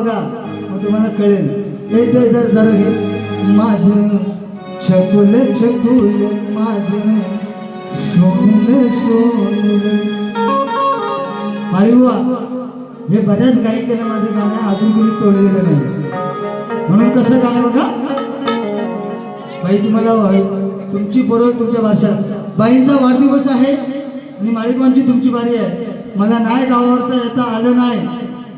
बघा मग तुम्हाला कळेल. जरा घे. माझं छपुल छकुल माझं सोनल सोनल. बुवा हे बऱ्याच गायिकेनं माझं गाणं अजून कोणी तोडलेलं नाही. म्हणून कसं गाणं बघा? बाई तुम्हाला तुमची बरोबर तुमच्या भाषा बाईंचा वाढदिवस आहे आणि माळीबांची तुमची बारी आहे. मला नाही गावावर तर येता आलं नाही.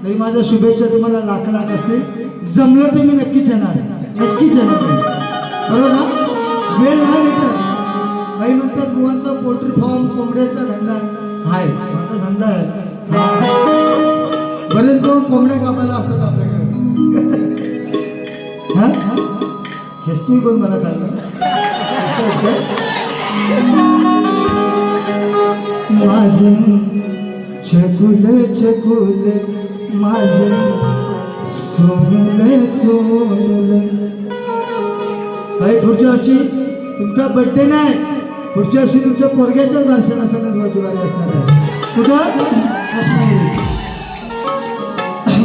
नाही माझ्या शुभेच्छा तुम्हाला लाख लाख असतील. जमलं तर मी नक्कीच येणार. नक्कीच येणार. बरोबर ना? वेळ नाही भेटत. काही म्हणतात बुवांचा पोल्ट्री फॉर्म कोंबड्याचा धंदा. आहे माझा धंदा आहे. बरेच लोक कोंबड्या कापायला असतात आपल्याकडे. हा? खेचतोय कोण मला माझं चकुल चकुल माझे सोनले सोनले. पुढच्या वर्षी तुमचा बर्थडे नाही. पुढच्या वर्षी तुमच्या पोरग्याच्याच दर्शन असं असणार आहे. कुठं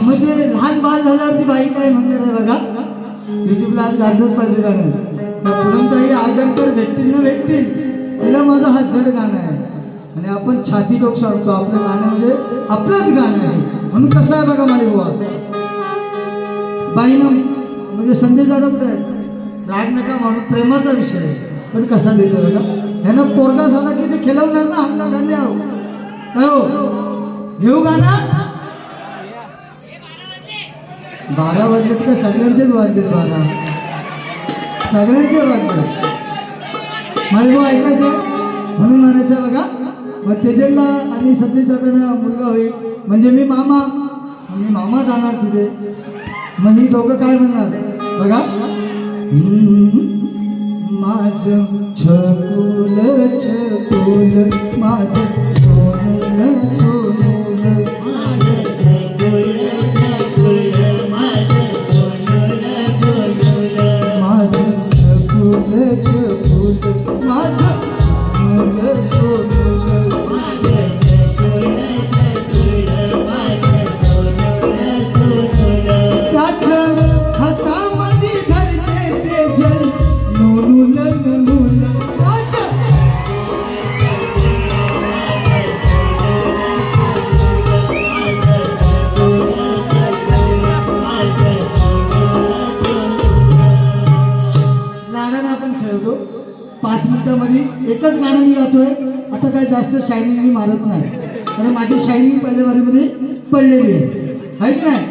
म्हणजे लहान बाल झाल्यावरती बाई काय म्हणणार आहे बघा? युट्यूबला आज गाणंच पाहिजे गाणं. त्या काही आदर भेटतील ना भेटतील. तिला माझं हा गाणं आहे. आणि आपण छाती लोक सांगतो आपलं गाणं म्हणजे आपलंच गाणं आहे. म्हणून कसं आहे बघा माझे बुवा? बाईनं म्हणजे संदेश आहे राग नका म्हणून प्रेमाचा विषय आहे. पण कसा दिसतो बघा? ह्यानं पोरगा झाला की ते खेळवणार ना हक्का गाणे हो? घेऊ गाणं? बारा वाजलेत का? सगळ्यांचेच वाजलेत बारा. सगळ्यांचे वाजले माझे भाऊ ऐकायचं? म्हणून म्हणायचं बघा. मग तेजलला आणि सतीश दादांना मुलगा होईल. म्हणजे मी मामा. मी मामा जाणार तिथे. मग ही दोघं काय म्हणणार? बघा. माझ माझं छकुल छकुल माझं सोनल सोनल मध्ये एकच गाणं मी गातोय. आता काय जास्त शायनिंग मी मारत नाही. कारण माझी शायनिंग पहिल्या वारीमध्ये पडलेली आहे. की नाही?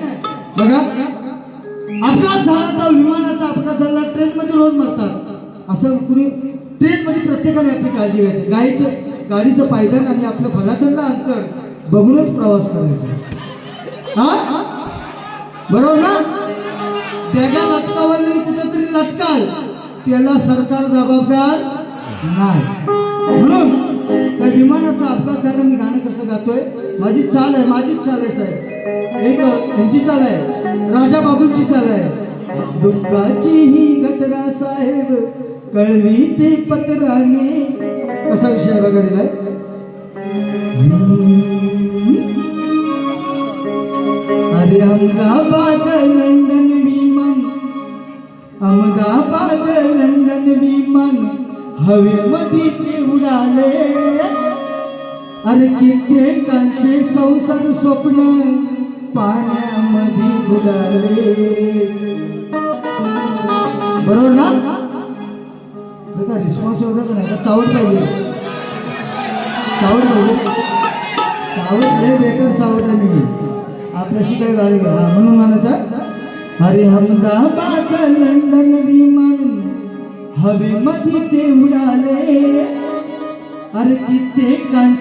बघा. अपघात झाला तर विमानाचा अपघात झाला ट्रेनमध्ये रोज मरतात. असं कुणी ट्रेनमध्ये प्रत्येकाने आपली काळजी घ्यायची. गाईचं गाडीचं पायदान आणि आपलं फलाटंला अंतर बघूनच प्रवास करायचा. हा? बरोबर ना? त्याच्या लटकावर कुठेतरी लटकाल. त्याला सरकार जबाबदार नाही. म्हणून त्या विमानाचा अपघात झाला मी गाणं कसं गातोय? माझी चाल आहे माझीच चाल आहे साहेब. एक यांची चाल आहे. राजा बाबूंची चाल आहे. दुःखाची ही घटना साहेब कळवी ते पत्राने. कसा विषय वगैरे काय अरे अहमदाबाद लंडन विमान. अहमदाबाद लंडन विमान. हवेमध्ये ते उडाले. अरे कित्येकांचे संसार स्वप्न पाण्यामध्ये बुडाले. बरोबर ना? बघा रिस्पॉन्स एवढाच नाही का चावत पाहिजे. चावत पाहिजे. चावत नाही बेकार चावत आहे मी. आपल्याशी काय झाले का म्हणून म्हणायचं अरे अहमदाबाद लंडन हवेमध्ये ते उडाले अरे कित्येकांचे